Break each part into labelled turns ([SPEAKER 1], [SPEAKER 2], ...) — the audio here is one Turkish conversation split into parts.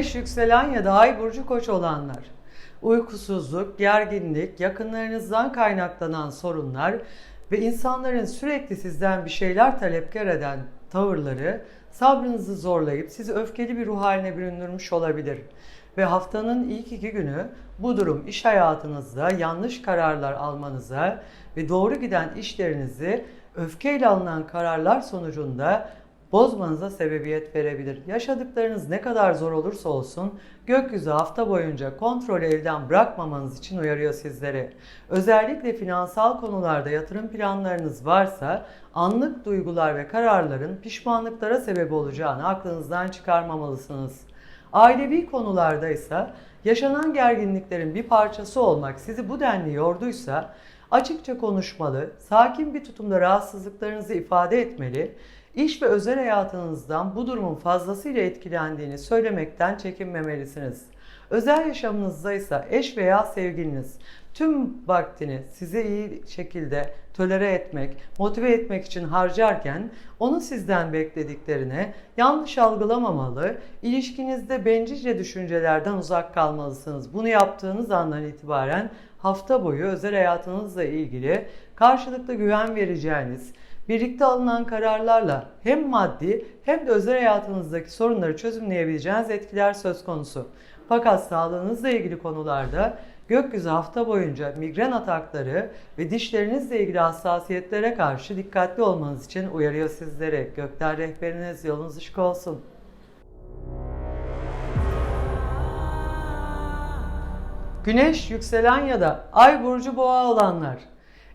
[SPEAKER 1] Güneş yükselen ya da ay burcu koç olanlar. Uykusuzluk, gerginlik, yakınlarınızdan kaynaklanan sorunlar ve insanların sürekli sizden bir şeyler talepkar eden tavırları sabrınızı zorlayıp sizi öfkeli bir ruh haline büründürmüş olabilir. Ve haftanın ilk iki günü bu durum iş hayatınızda yanlış kararlar almanıza ve doğru giden işlerinizi öfkeyle alınan kararlar sonucunda bozmanıza sebebiyet verebilir. Yaşadıklarınız ne kadar zor olursa olsun gökyüzü hafta boyunca kontrolü elden bırakmamanız için uyarıyor sizleri. Özellikle finansal konularda yatırım planlarınız varsa anlık duygular ve kararların pişmanlıklara sebep olacağını aklınızdan çıkarmamalısınız. Ailevi konularda ise yaşanan gerginliklerin bir parçası olmak sizi bu denli yorduysa açıkça konuşmalı, sakin bir tutumda rahatsızlıklarınızı ifade etmeli, iş ve özel hayatınızdan bu durumun fazlasıyla etkilendiğini söylemekten çekinmemelisiniz. Özel yaşamınızda ise eş veya sevgiliniz tüm vaktini size iyi şekilde tolere etmek, motive etmek için harcarken onun sizden beklediklerine yanlış algılamamalı, ilişkinizde bencilce düşüncelerden uzak kalmalısınız. Bunu yaptığınız andan itibaren hafta boyu özel hayatınızla ilgili karşılıklı güven vereceğiniz, birlikte alınan kararlarla hem maddi hem de özel hayatınızdaki sorunları çözümleyebileceğiniz etkiler söz konusu. Fakat sağlığınızla ilgili konularda gökyüzü hafta boyunca migren atakları ve dişlerinizle ilgili hassasiyetlere karşı dikkatli olmanız için uyarıyor sizleri. Gökler rehberiniz yolunuz ışık olsun. Güneş, yükselen ya da ay burcu boğa olanlar.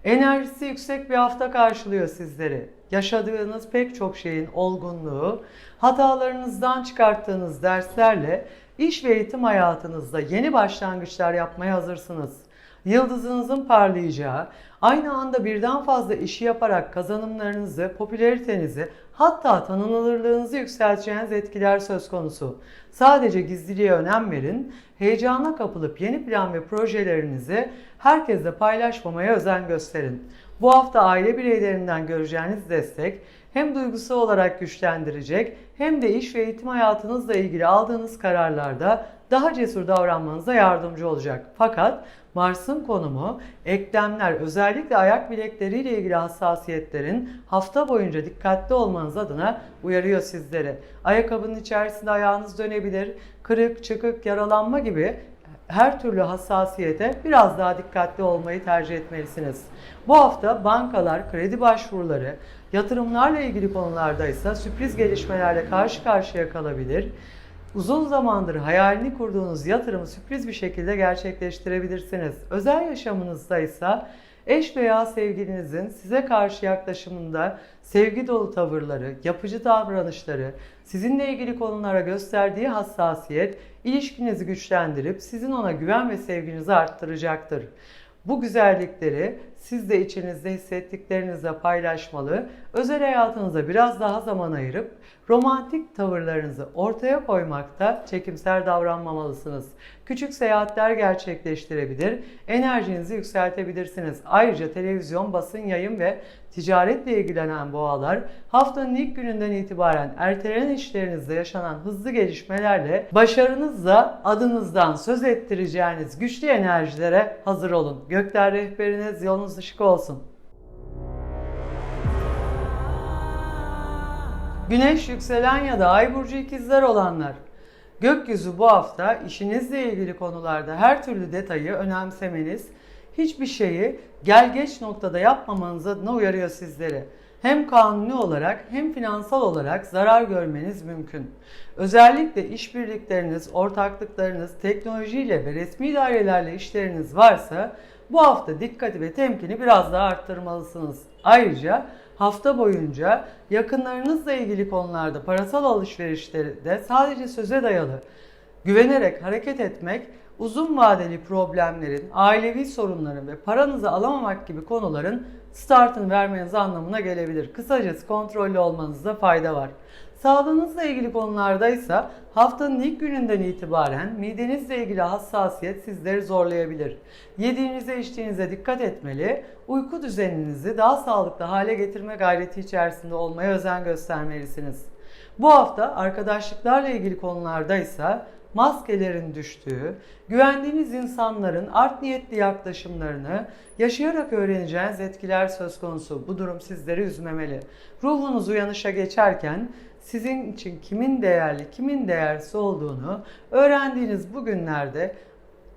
[SPEAKER 1] Enerjisi yüksek bir hafta karşılıyor sizleri. Yaşadığınız pek çok şeyin olgunluğu, hatalarınızdan çıkarttığınız derslerle iş ve eğitim hayatınızda yeni başlangıçlar yapmaya hazırsınız. Yıldızınızın parlayacağı, aynı anda birden fazla işi yaparak kazanımlarınızı, popülaritenizi, hatta tanınırlığınızı yükselteceğiniz etkiler söz konusu. Sadece gizliliğe önem verin, heyecana kapılıp yeni plan ve projelerinizi herkesle paylaşmamaya özen gösterin. Bu hafta aile bireylerinden göreceğiniz destek hem duygusal olarak güçlendirecek hem de iş ve eğitim hayatınızla ilgili aldığınız kararlarda daha cesur davranmanıza yardımcı olacak. Fakat Mars'ın konumu eklemler özellikle ayak bilekleriyle ilgili hassasiyetlerin hafta boyunca dikkatli olmanız adına uyarıyor sizleri. Ayakkabının içerisinde ayağınız dönebilir, kırık, çıkık, yaralanma gibi her türlü hassasiyete biraz daha dikkatli olmayı tercih etmelisiniz. Bu hafta bankalar, kredi başvuruları, yatırımlarla ilgili konularda ise sürpriz gelişmelerle karşı karşıya kalabilir. Uzun zamandır hayalini kurduğunuz yatırımı sürpriz bir şekilde gerçekleştirebilirsiniz. Özel yaşamınızda ise eş veya sevgilinizin size karşı yaklaşımında sevgi dolu tavırları, yapıcı davranışları, sizinle ilgili konulara gösterdiği hassasiyet ilişkinizi güçlendirip sizin ona güven ve sevginizi arttıracaktır. Bu güzellikleri siz de içinizde hissettiklerinizle paylaşmalı, özel hayatınıza biraz daha zaman ayırıp romantik tavırlarınızı ortaya koymakta çekimser davranmamalısınız. Küçük seyahatler gerçekleştirebilir, enerjinizi yükseltebilirsiniz. Ayrıca televizyon, basın, yayın ve ticaretle ilgilenen boğalar haftanın ilk gününden itibaren ertelenen işlerinizde yaşanan hızlı gelişmelerle başarınızla adınızdan söz ettireceğiniz güçlü enerjilere hazır olun. Gökler rehberiniz yolunuz ışık olsun. Güneş, yükselen ya da ay burcu ikizler olanlar. Gökyüzü bu hafta işinizle ilgili konularda her türlü detayı önemsemeniz, hiçbir şeyi gel geç noktada yapmamanız adına uyarıyor sizleri. Hem kanuni olarak hem finansal olarak zarar görmeniz mümkün. Özellikle işbirlikleriniz, ortaklıklarınız, teknolojiyle ve resmi dairelerle işleriniz varsa bu hafta dikkati ve temkini biraz daha arttırmalısınız. Ayrıca hafta boyunca yakınlarınızla ilgili konularda parasal alışverişleri de sadece söze dayalı güvenerek hareket etmek uzun vadeli problemlerin, ailevi sorunların ve paranızı alamamak gibi konuların startını vermeniz anlamına gelebilir. Kısacası kontrollü olmanızda fayda var. Sağlığınızla ilgili konularda ise haftanın ilk gününden itibaren midenizle ilgili hassasiyet sizleri zorlayabilir. Yediğinize içtiğinize dikkat etmeli, uyku düzeninizi daha sağlıklı hale getirme gayreti içerisinde olmaya özen göstermelisiniz. Bu hafta arkadaşlıklarla ilgili konularda ise maskelerin düştüğü, güvendiğiniz insanların art niyetli yaklaşımlarını yaşayarak öğreneceğiniz etkiler söz konusu. Bu durum sizleri üzmemeli. Ruhunuz uyanışa geçerken sizin için kimin değerli, kimin değersiz olduğunu öğrendiğiniz bu günlerde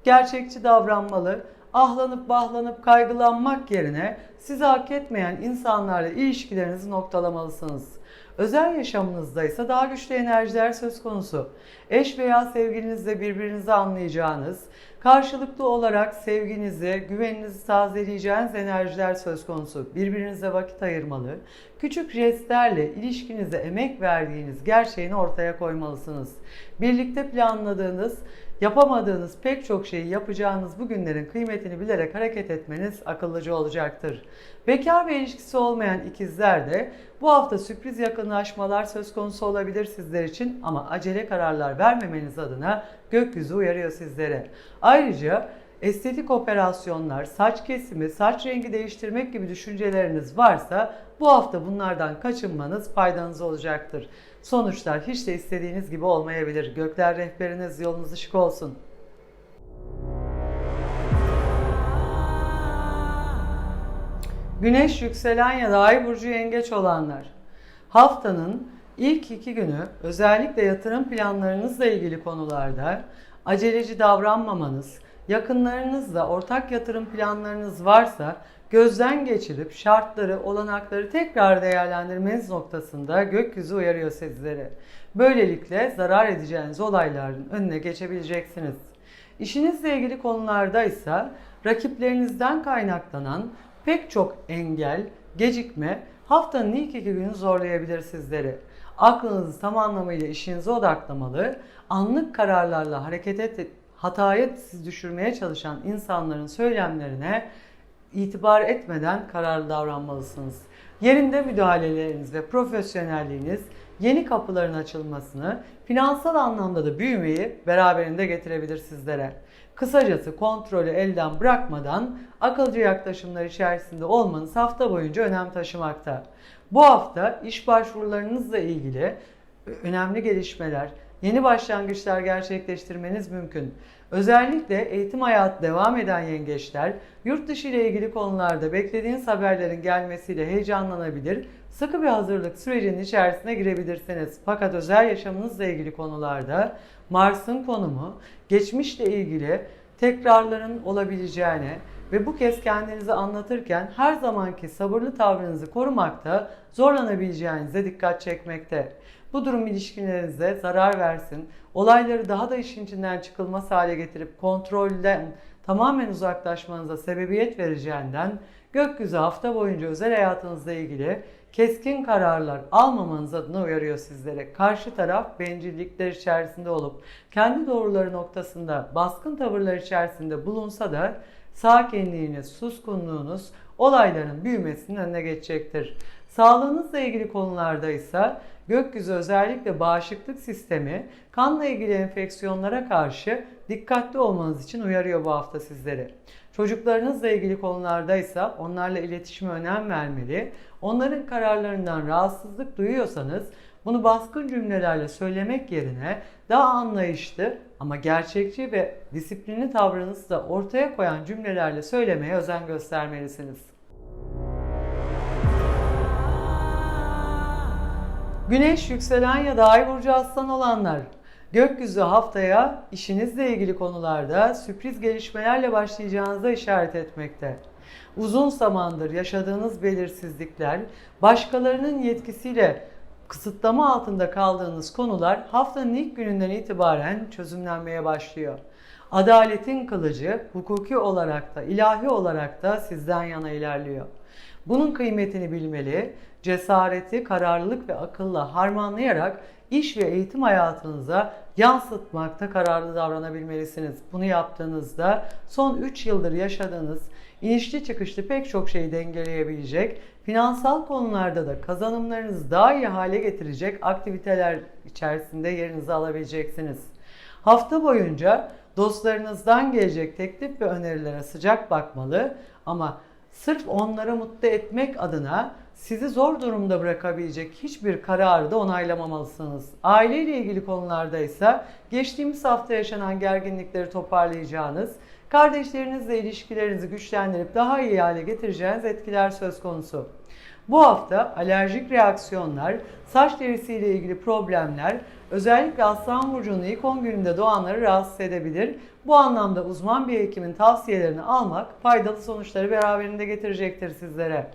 [SPEAKER 1] gerçekçi davranmalı, ahlanıp bahlanıp kaygılanmak yerine sizi hak etmeyen insanlarla ilişkilerinizi noktalamalısınız. Özel yaşamınızda ise daha güçlü enerjiler söz konusu. Eş veya sevgilinizle birbirinizi anlayacağınız, karşılıklı olarak sevginizi, güveninizi tazeleyeceğiniz enerjiler söz konusu. Birbirinize vakit ayırmalı, küçük jestlerle ilişkinize emek verdiğiniz gerçeğini ortaya koymalısınız. Birlikte planladığınız, Yapamadığınız pek çok şeyi yapacağınız bu günlerin kıymetini bilerek hareket etmeniz akıllıca olacaktır. Bekar ve ilişkisi olmayan ikizler de bu hafta sürpriz yakınlaşmalar söz konusu olabilir sizler için ama acele kararlar vermemeniz adına gökyüzü uyarıyor sizlere. Ayrıca estetik operasyonlar, saç kesimi, saç rengi değiştirmek gibi düşünceleriniz varsa bu hafta bunlardan kaçınmanız faydanız olacaktır. Sonuçlar hiç de istediğiniz gibi olmayabilir. Gökler rehberiniz yolunuz ışık olsun. Güneş yükselen ya da ay burcu yengeç olanlar. Haftanın ilk iki günü özellikle yatırım planlarınızla ilgili konularda aceleci davranmamanız, yakınlarınızla ortak yatırım planlarınız varsa gözden geçirip şartları, olanakları tekrar değerlendirmeniz noktasında gökyüzü uyarıyor sizleri. Böylelikle zarar edeceğiniz olayların önüne geçebileceksiniz. İşinizle ilgili konularda ise rakiplerinizden kaynaklanan pek çok engel, gecikme haftanın ilk iki günü zorlayabilir sizleri. Aklınızı tam anlamıyla işinize odaklamalı, anlık kararlarla hareket et, hataya siz düşürmeye çalışan insanların söylemlerine itibar etmeden kararlı davranmalısınız. Yerinde müdahaleleriniz ve profesyonelliğiniz yeni kapıların açılmasını, finansal anlamda da büyümeyi beraberinde getirebilir sizlere. Kısacası kontrolü elden bırakmadan akılcı yaklaşımlar içerisinde olmanız hafta boyunca önem taşımakta. Bu hafta iş başvurularınızla ilgili önemli gelişmeler, yeni başlangıçlar gerçekleştirmeniz mümkün. Özellikle eğitim hayatı devam eden yengeçler, yurt dışı ile ilgili konularda beklediğiniz haberlerin gelmesiyle heyecanlanabilir, sıkı bir hazırlık sürecinin içerisine girebilirsiniz. Fakat özel yaşamınızla ilgili konularda Mars'ın konumu, geçmişle ilgili tekrarların olabileceğine ve bu kez kendinizi anlatırken her zamanki sabırlı tavrınızı korumakta zorlanabileceğinize dikkat çekmekte. Bu durum ilişkilerinize zarar versin, olayları daha da işin içinden çıkılmaz hale getirip kontrolden tamamen uzaklaşmanıza sebebiyet vereceğinden gökyüzü hafta boyunca özel hayatınızla ilgili keskin kararlar almamanız adına uyarıyor sizlere. Karşı taraf bencillikler içerisinde olup kendi doğruları noktasında baskın tavırlar içerisinde bulunsa da sakinliğiniz, suskunluğunuz olayların büyümesinin önüne geçecektir. Sağlığınızla ilgili konularda ise gökyüzü özellikle bağışıklık sistemi kanla ilgili enfeksiyonlara karşı dikkatli olmanız için uyarıyor bu hafta sizleri. Çocuklarınızla ilgili konularda ise onlarla iletişime önem vermeli. Onların kararlarından rahatsızlık duyuyorsanız bunu baskın cümlelerle söylemek yerine daha anlayışlı ama gerçekçi ve disiplinli tavrınızı da ortaya koyan cümlelerle söylemeye özen göstermelisiniz. Güneş, yükselen ya da ay burcu aslan olanlar. Gökyüzü haftaya işinizle ilgili konularda sürpriz gelişmelerle başlayacağınıza işaret etmekte. Uzun zamandır yaşadığınız belirsizlikler, başkalarının yetkisiyle kısıtlama altında kaldığınız konular haftanın ilk gününden itibaren çözümlenmeye başlıyor. Adaletin kılıcı hukuki olarak da ilahi olarak da sizden yana ilerliyor. Bunun kıymetini bilmeli, cesareti, kararlılık ve akılla harmanlayarak iş ve eğitim hayatınıza yansıtmakta kararlı davranabilmelisiniz. Bunu yaptığınızda son 3 yıldır yaşadığınız inişli çıkışlı pek çok şeyi dengeleyebilecek, finansal konularda da kazanımlarınızı daha iyi hale getirecek aktiviteler içerisinde yerinizi alabileceksiniz. Hafta boyunca dostlarınızdan gelecek teklif ve önerilere sıcak bakmalı ama sırf onları mutlu etmek adına sizi zor durumda bırakabilecek hiçbir kararı da onaylamamalısınız. Aileyle ilgili konularda ise geçtiğimiz hafta yaşanan gerginlikleri toparlayacağınız, kardeşlerinizle ilişkilerinizi güçlendirip daha iyi hale getireceğiniz etkiler söz konusu. Bu hafta alerjik reaksiyonlar, saç derisiyle ilgili problemler, özellikle Aslan Burcu'nun ilk 10 gününde doğanları rahatsız edebilir. Bu anlamda uzman bir hekimin tavsiyelerini almak faydalı sonuçları beraberinde getirecektir sizlere.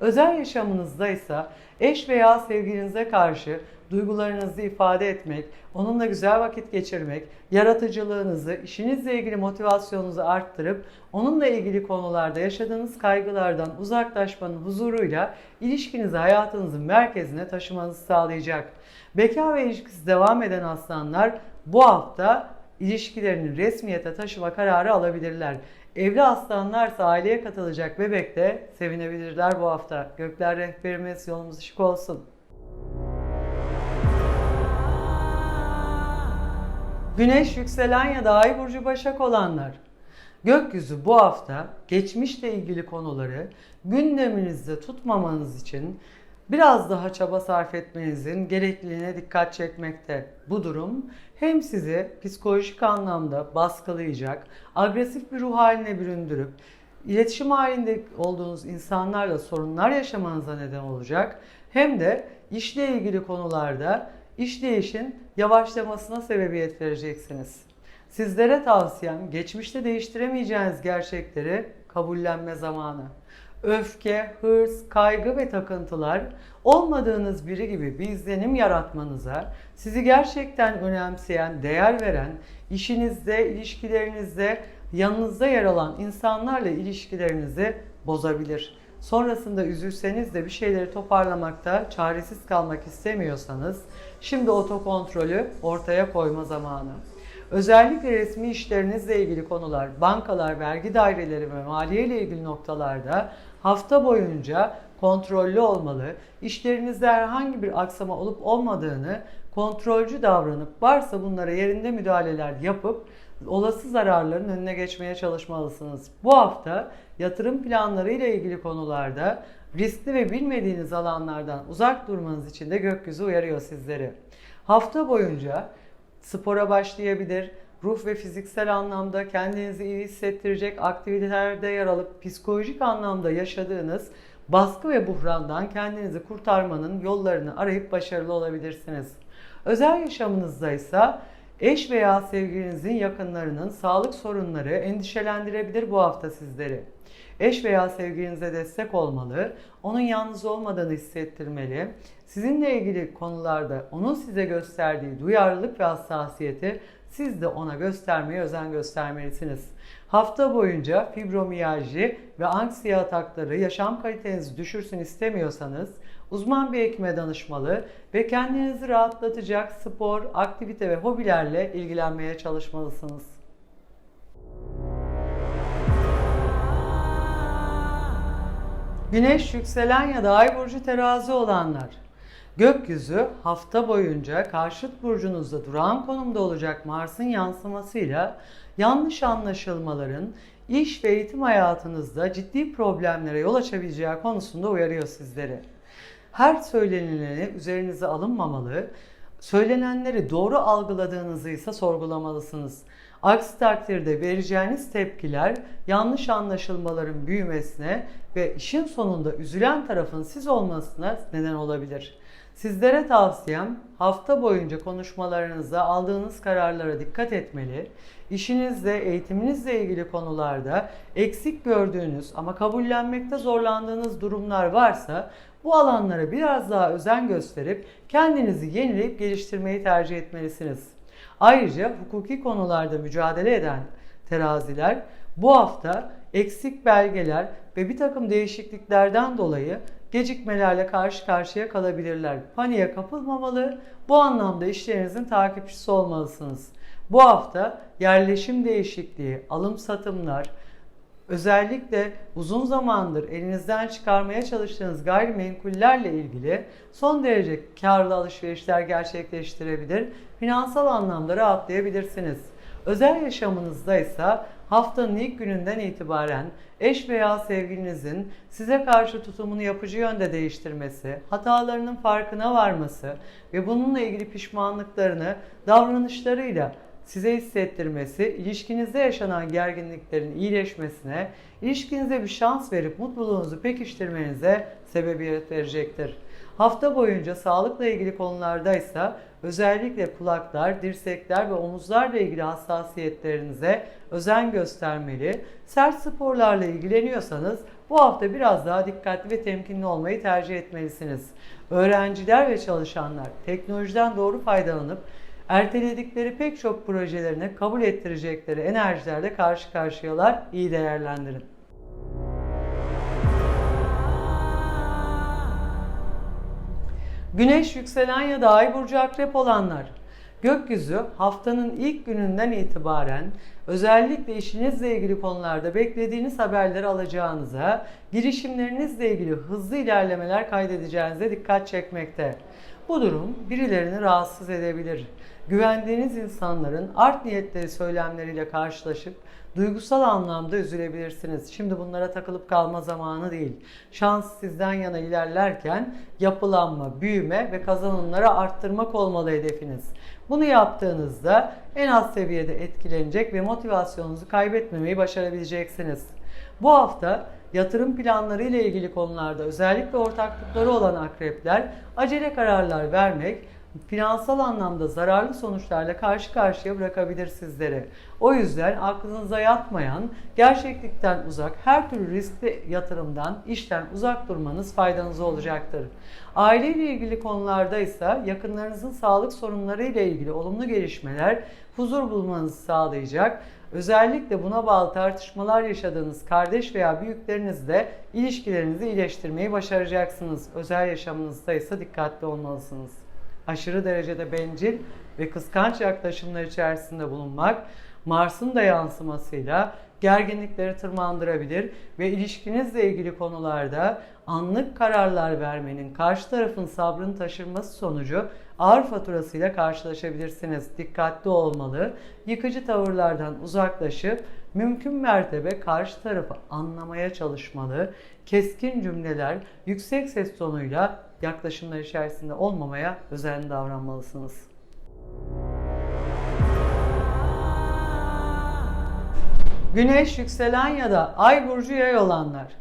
[SPEAKER 1] Özel yaşamınızda ise eş veya sevgilinize karşı duygularınızı ifade etmek, onunla güzel vakit geçirmek, yaratıcılığınızı, işinizle ilgili motivasyonunuzu arttırıp onunla ilgili konularda yaşadığınız kaygılardan uzaklaşmanın huzuruyla ilişkinizi hayatınızın merkezine taşımanızı sağlayacak. Bekar ve ilişkisi devam eden aslanlar bu hafta ilişkilerini resmiyete taşıma kararı alabilirler. Evli aslanlarsa aileye katılacak bebek de sevinebilirler bu hafta. Gökler rehberimiz yolumuz ışık olsun. Güneş, yükselen ya da ay burcu başak olanlar. Gökyüzü bu hafta geçmişle ilgili konuları gündeminizde tutmamanız için biraz daha çaba sarf etmenizin gerekliliğine dikkat çekmekte. Bu durum hem sizi psikolojik anlamda baskılayacak, agresif bir ruh haline büründürüp iletişim halinde olduğunuz insanlarla sorunlar yaşamanıza neden olacak. Hem de işle ilgili konularda işleyişin yavaşlamasına sebebiyet vereceksiniz. Sizlere tavsiyem geçmişte değiştiremeyeceğiniz gerçekleri kabullenme zamanı. Öfke, hırs, kaygı ve takıntılar olmadığınız biri gibi bir izlenim yaratmanıza, sizi gerçekten önemseyen, değer veren, işinizde, ilişkilerinizde, yanınızda yer alan insanlarla ilişkilerinizi bozabilir. Sonrasında üzülseniz de bir şeyleri toparlamakta çaresiz kalmak istemiyorsanız şimdi otokontrolü ortaya koyma zamanı. Özellikle resmi işlerinizle ilgili konular, bankalar, vergi daireleri ve maliye ile ilgili noktalarda hafta boyunca kontrollü olmalı, işlerinizde herhangi bir aksama olup olmadığını kontrolcü davranıp varsa bunlara yerinde müdahaleler yapıp olası zararların önüne geçmeye çalışmalısınız. Bu hafta yatırım planları ile ilgili konularda riskli ve bilmediğiniz alanlardan uzak durmanız için de gökyüzü uyarıyor sizleri. Hafta boyunca spora başlayabilir, ruh ve fiziksel anlamda kendinizi iyi hissettirecek aktivitelerde yer alıp psikolojik anlamda yaşadığınız baskı ve buhrandan kendinizi kurtarmanın yollarını arayıp başarılı olabilirsiniz. Özel yaşamınızda ise eş veya sevgilinizin yakınlarının sağlık sorunları endişelendirebilir bu hafta sizleri. Eş veya sevgilinize destek olmalı, onun yalnız olmadığını hissettirmeli, sizinle ilgili konularda onun size gösterdiği duyarlılık ve hassasiyeti siz de ona göstermeye özen göstermelisiniz. Hafta boyunca fibromiyalji ve anksiye atakları yaşam kalitenizi düşürsün istemiyorsanız uzman bir hekime danışmalı ve kendinizi rahatlatacak spor, aktivite ve hobilerle ilgilenmeye çalışmalısınız. Güneş, yükselen ya da ay burcu terazi olanlar. Gökyüzü hafta boyunca karşıt burcunuzda durağan konumda olacak Mars'ın yansımasıyla yanlış anlaşılmaların iş ve eğitim hayatınızda ciddi problemlere yol açabileceği konusunda uyarıyor sizleri. Her söylenileni üzerinize alınmamalı, söylenenleri doğru algıladığınızı ise sorgulamalısınız. Aksi takdirde vereceğiniz tepkiler yanlış anlaşılmaların büyümesine ve işin sonunda üzülen tarafın siz olmasına neden olabilir. Sizlere tavsiyem hafta boyunca konuşmalarınızda aldığınız kararlara dikkat etmeli, işinizle, eğitiminizle ilgili konularda eksik gördüğünüz ama kabullenmekte zorlandığınız durumlar varsa bu alanlara biraz daha özen gösterip kendinizi yenileyip geliştirmeyi tercih etmelisiniz. Ayrıca hukuki konularda mücadele eden teraziler bu hafta eksik belgeler ve bir takım değişikliklerden dolayı gecikmelerle karşı karşıya kalabilirler. Paniğe kapılmamalı, bu anlamda işlerinizin takipçisi olmalısınız. Bu hafta yerleşim değişikliği, alım satımlar, özellikle uzun zamandır elinizden çıkarmaya çalıştığınız gayrimenkullerle ilgili son derece karlı alışverişler gerçekleştirebilir, finansal anlamda rahatlayabilirsiniz. Özel yaşamınızda ise haftanın ilk gününden itibaren eş veya sevgilinizin size karşı tutumunu yapıcı yönde değiştirmesi, hatalarının farkına varması ve bununla ilgili pişmanlıklarını davranışlarıyla size hissettirmesi, ilişkinizde yaşanan gerginliklerin iyileşmesine, ilişkinize bir şans verip mutluluğunuzu pekiştirmenize sebebiyet verecektir. Hafta boyunca sağlıkla ilgili konularda ise özellikle kulaklar, dirsekler ve omuzlarla ilgili hassasiyetlerinize özen göstermeli. Sert sporlarla ilgileniyorsanız bu hafta biraz daha dikkatli ve temkinli olmayı tercih etmelisiniz. Öğrenciler ve çalışanlar teknolojiden doğru faydalanıp erteledikleri pek çok projelerini kabul ettirecekleri enerjilerle karşı karşıyalar. İyi değerlendirin. Güneş yükselen ya da ay burcu akrep olanlar. Gökyüzü haftanın ilk gününden itibaren özellikle işinizle ilgili konularda beklediğiniz haberleri alacağınıza, girişimlerinizle ilgili hızlı ilerlemeler kaydedeceğinize dikkat çekmekte. Bu durum birilerini rahatsız edebilir. Güvendiğiniz insanların art niyetleri söylemleriyle karşılaşıp duygusal anlamda üzülebilirsiniz. Şimdi bunlara takılıp kalma zamanı değil. Şans sizden yana ilerlerken yapılanma, büyüme ve kazanımları arttırmak olmalı hedefiniz. Bunu yaptığınızda en az seviyede etkilenecek ve motivasyonunuzu kaybetmemeyi başarabileceksiniz. Bu hafta yatırım planları ile ilgili konularda özellikle ortaklıkları olan akrepler acele kararlar vermek, finansal anlamda zararlı sonuçlarla karşı karşıya bırakabilir sizleri. O yüzden aklınıza yatmayan, gerçeklikten uzak, her türlü riskli yatırımdan, işten uzak durmanız faydanıza olacaktır. Aile ile ilgili konularda ise yakınlarınızın sağlık sorunları ile ilgili olumlu gelişmeler huzur bulmanızı sağlayacak. Özellikle buna bağlı tartışmalar yaşadığınız kardeş veya büyüklerinizle ilişkilerinizi iyileştirmeyi başaracaksınız. Özel yaşamınızda ise dikkatli olmalısınız aşırı derecede bencil ve kıskanç yaklaşımlar içerisinde bulunmak, Mars'ın da yansımasıyla gerginlikleri tırmandırabilir ve ilişkinizle ilgili konularda anlık kararlar vermenin karşı tarafın sabrını taşırması sonucu ağır faturasıyla karşılaşabilirsiniz. Dikkatli olmalı, yıkıcı tavırlardan uzaklaşıp mümkün mertebe karşı tarafı anlamaya çalışmalı, keskin cümleler, yüksek ses tonuyla yaklaşımlar içerisinde olmamaya özenli davranmalısınız. Güneş, yükselen ya da ay burcu yay olanlar.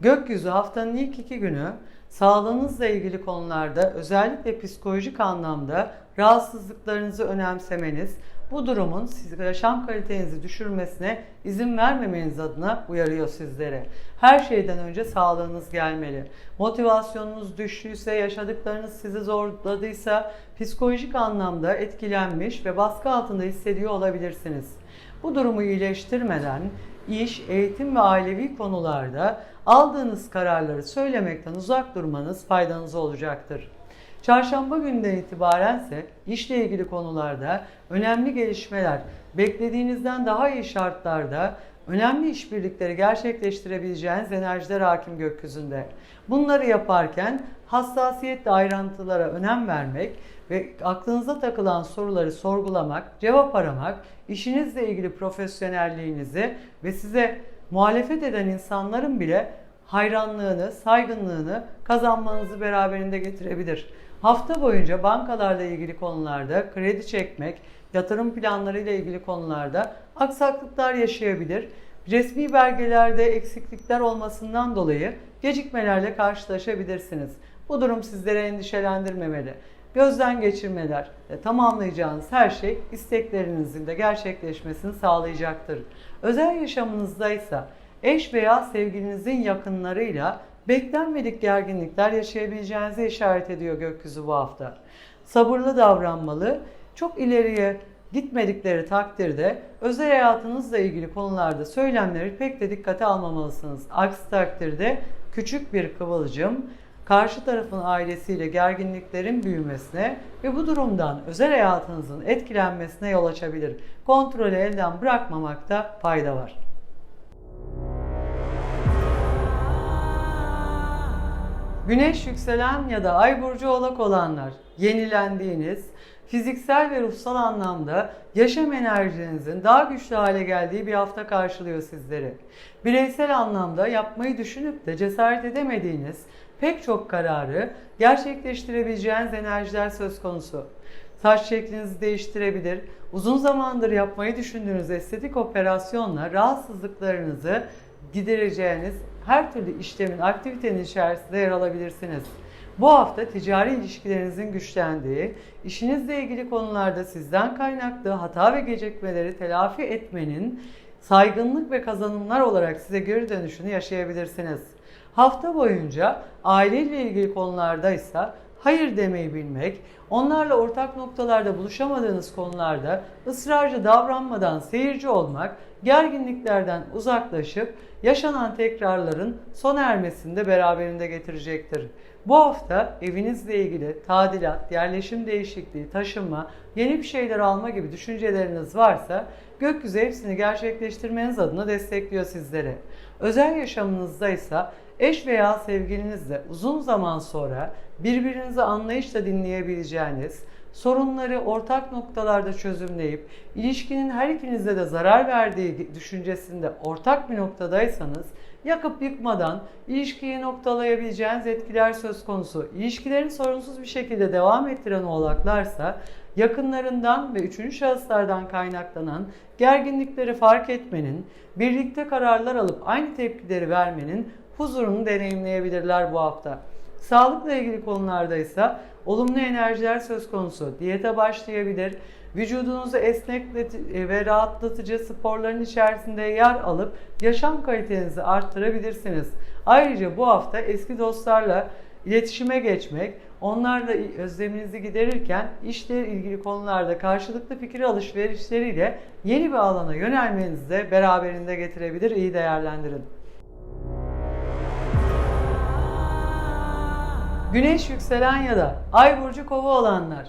[SPEAKER 1] Gökyüzü haftanın ilk iki günü sağlığınızla ilgili konularda özellikle psikolojik anlamda rahatsızlıklarınızı önemsemeniz, bu durumun sizi yaşam kalitenizi düşürmesine izin vermemeniz adına uyarıyor sizlere. Her şeyden önce sağlığınız gelmeli. Motivasyonunuz düştüyse, yaşadıklarınız sizi zorladıysa psikolojik anlamda etkilenmiş ve baskı altında hissediyor olabilirsiniz. Bu durumu iyileştirmeden iş, eğitim ve ailevi konularda aldığınız kararları söylemekten uzak durmanız faydanıza olacaktır. Çarşamba günden itibaren ise işle ilgili konularda önemli gelişmeler, beklediğinizden daha iyi şartlarda önemli işbirlikleri gerçekleştirebileceğiniz enerjiler hakim gökyüzünde. Bunları yaparken hassasiyetle ayrıntılara önem vermek ve aklınıza takılan soruları sorgulamak, cevap aramak, işinizle ilgili profesyonelliğinizi ve size muhalefet eden insanların bile hayranlığını, saygınlığını kazanmanızı beraberinde getirebilir. Hafta boyunca bankalarla ilgili konularda kredi çekmek, yatırım planları ile ilgili konularda aksaklıklar yaşayabilir. Resmi belgelerde eksiklikler olmasından dolayı gecikmelerle karşılaşabilirsiniz. Bu durum sizlere endişelendirmemeli. Gözden geçirmeler ve tamamlayacağınız her şey isteklerinizin de gerçekleşmesini sağlayacaktır. Özel yaşamınızda ise eş veya sevgilinizin yakınlarıyla beklenmedik gerginlikler yaşayabileceğinize işaret ediyor gökyüzü bu hafta. Sabırlı davranmalı, çok ileriye gitmedikleri takdirde özel hayatınızla ilgili konularda söylemleri pek de dikkate almamalısınız. Aksi takdirde küçük bir kıvılcım karşı tarafın ailesiyle gerginliklerin büyümesine ve bu durumdan özel hayatınızın etkilenmesine yol açabilir. Kontrolü elden bırakmamakta fayda var. Güneş yükselen ya da ay burcu oğlak olanlar yenilendiğiniz, fiziksel ve ruhsal anlamda yaşam enerjinizin daha güçlü hale geldiği bir hafta karşılıyor sizleri. Bireysel anlamda yapmayı düşünüp de cesaret edemediğiniz pek çok kararı gerçekleştirebileceğiniz enerjiler söz konusu. Saç şeklinizi değiştirebilir, uzun zamandır yapmayı düşündüğünüz estetik operasyonla rahatsızlıklarınızı gidereceğiniz her türlü işlemin, aktivitenin içerisinde yer alabilirsiniz. Bu hafta ticari ilişkilerinizin güçlendiği, işinizle ilgili konularda sizden kaynaklı hata ve gecikmeleri telafi etmenin saygınlık ve kazanımlar olarak size geri dönüşünü yaşayabilirsiniz. Hafta boyunca aileyle ilgili konularda ise hayır demeyi bilmek, onlarla ortak noktalarda buluşamadığınız konularda ısrarcı davranmadan seyirci olmak, gerginliklerden uzaklaşıp yaşanan tekrarların sona ermesini de beraberinde getirecektir. Bu hafta evinizle ilgili tadilat, yerleşim değişikliği, taşınma, yeni bir şeyler alma gibi düşünceleriniz varsa gökyüzü hepsini gerçekleştirmeniz adına destekliyor sizleri. Özel yaşamınızda ise eş veya sevgilinizle uzun zaman sonra birbirinizi anlayışla dinleyebileceğiniz, sorunları ortak noktalarda çözümleyip ilişkinin her ikinize de zarar verdiği düşüncesinde ortak bir noktadaysanız yakıp yıkmadan ilişkiyi noktalayabileceğiniz etkiler söz konusu. İlişkilerin sorunsuz bir şekilde devam ettiren oğlaklarsa yakınlarından ve üçüncü şahıslardan kaynaklanan gerginlikleri fark etmenin, birlikte kararlar alıp aynı tepkileri vermenin huzurunu deneyimleyebilirler bu hafta. Sağlıkla ilgili konularda ise olumlu enerjiler söz konusu. Diyete başlayabilir, vücudunuzu esnek ve rahatlatıcı sporların içerisinde yer alıp yaşam kalitenizi arttırabilirsiniz. Ayrıca bu hafta eski dostlarla iletişime geçmek, onlarla özleminizi giderirken işle ilgili konularda karşılıklı fikir alışverişleriyle yeni bir alana yönelmenizi de beraberinde getirebilir. İyi değerlendirin. Güneş yükselen ya da ay burcu kova olanlar.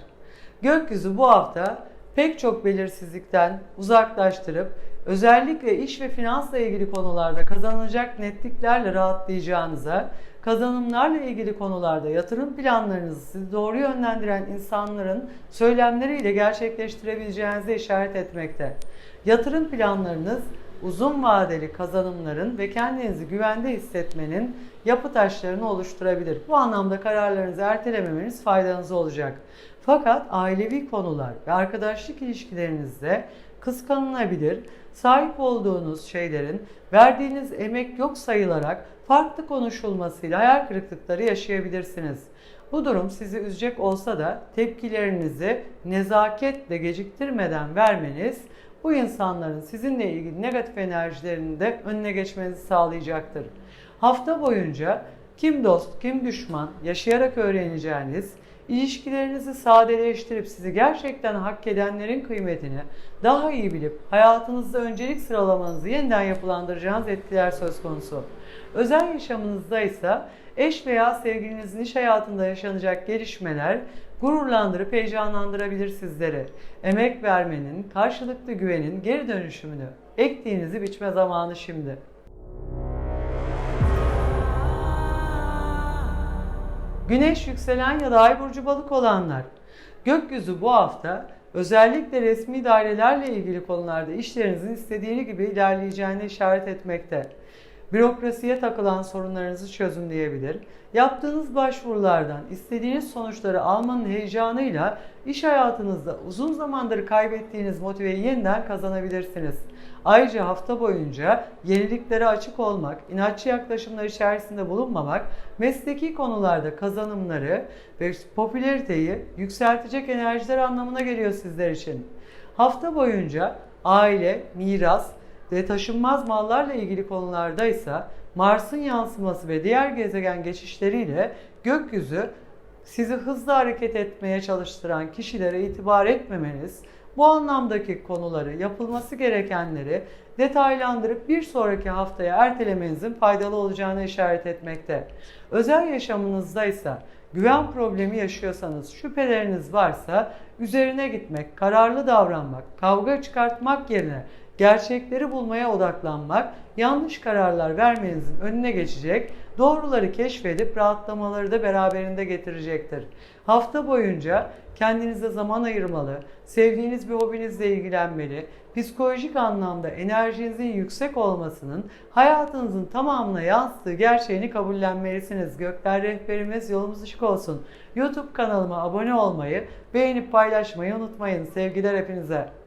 [SPEAKER 1] Gökyüzü bu hafta pek çok belirsizlikten uzaklaştırıp özellikle iş ve finansla ilgili konularda kazanılacak netliklerle rahatlayacağınıza, kazanımlarla ilgili konularda yatırım planlarınızı sizi doğru yönlendiren insanların söylemleriyle gerçekleştirebileceğinize işaret etmekte. Yatırım planlarınız uzun vadeli kazanımların ve kendinizi güvende hissetmenin yapı taşlarını oluşturabilir. Bu anlamda kararlarınızı ertelememeniz faydanıza olacak. Fakat ailevi konular ve arkadaşlık ilişkilerinizde kıskanılabilir, sahip olduğunuz şeylerin verdiğiniz emek yok sayılarak farklı konuşulmasıyla hayal kırıklıkları yaşayabilirsiniz. Bu durum sizi üzecek olsa da tepkilerinizi nezaketle geciktirmeden vermeniz bu insanların sizinle ilgili negatif enerjilerinin de önüne geçmenizi sağlayacaktır. Hafta boyunca kim dost, kim düşman yaşayarak öğreneceğiniz, ilişkilerinizi sadeleştirip sizi gerçekten hak edenlerin kıymetini daha iyi bilip hayatınızda öncelik sıralamanızı yeniden yapılandıracağınız etkiler söz konusu. Özel yaşamınızda ise eş veya sevgilinizin iş hayatında yaşanacak gelişmeler gururlandırıp heyecanlandırabilir sizleri. Emek vermenin, karşılıklı güvenin geri dönüşümünü ektiğinizi biçme zamanı şimdi. Güneş yükselen ya da ay burcu balık olanlar. Gökyüzü bu hafta özellikle resmi dairelerle ilgili konularda işlerinizin istediğini gibi ilerleyeceğine işaret etmekte. Bürokrasiye takılan sorunlarınızı çözümleyebilir. Yaptığınız başvurulardan istediğiniz sonuçları almanın heyecanıyla iş hayatınızda uzun zamandır kaybettiğiniz motiveyi yeniden kazanabilirsiniz. Ayrıca hafta boyunca yeniliklere açık olmak, inatçı yaklaşımlar içerisinde bulunmamak, mesleki konularda kazanımları ve popülariteyi yükseltecek enerjiler anlamına geliyor sizler için. Hafta boyunca aile, miras, ve taşınmaz mallarla ilgili konularda ise Mars'ın yansıması ve diğer gezegen geçişleriyle gökyüzü sizi hızlı hareket etmeye çalıştıran kişilere itibar etmemeniz, bu anlamdaki konuları, yapılması gerekenleri detaylandırıp bir sonraki haftaya ertelemenizin faydalı olacağını işaret etmekte. Özel yaşamınızda ise güven problemi yaşıyorsanız, şüpheleriniz varsa üzerine gitmek, kararlı davranmak, kavga çıkartmak yerine gerçekleri bulmaya odaklanmak, yanlış kararlar vermenizin önüne geçecek, doğruları keşfedip rahatlamaları da beraberinde getirecektir. Hafta boyunca kendinize zaman ayırmalı, sevdiğiniz bir hobinizle ilgilenmeli, psikolojik anlamda enerjinizin yüksek olmasının hayatınızın tamamına yansıtığı gerçeğini kabullenmelisiniz. Gökler rehberimiz yolumuz ışık olsun. YouTube kanalıma abone olmayı, beğenip paylaşmayı unutmayın. Sevgiler hepinize.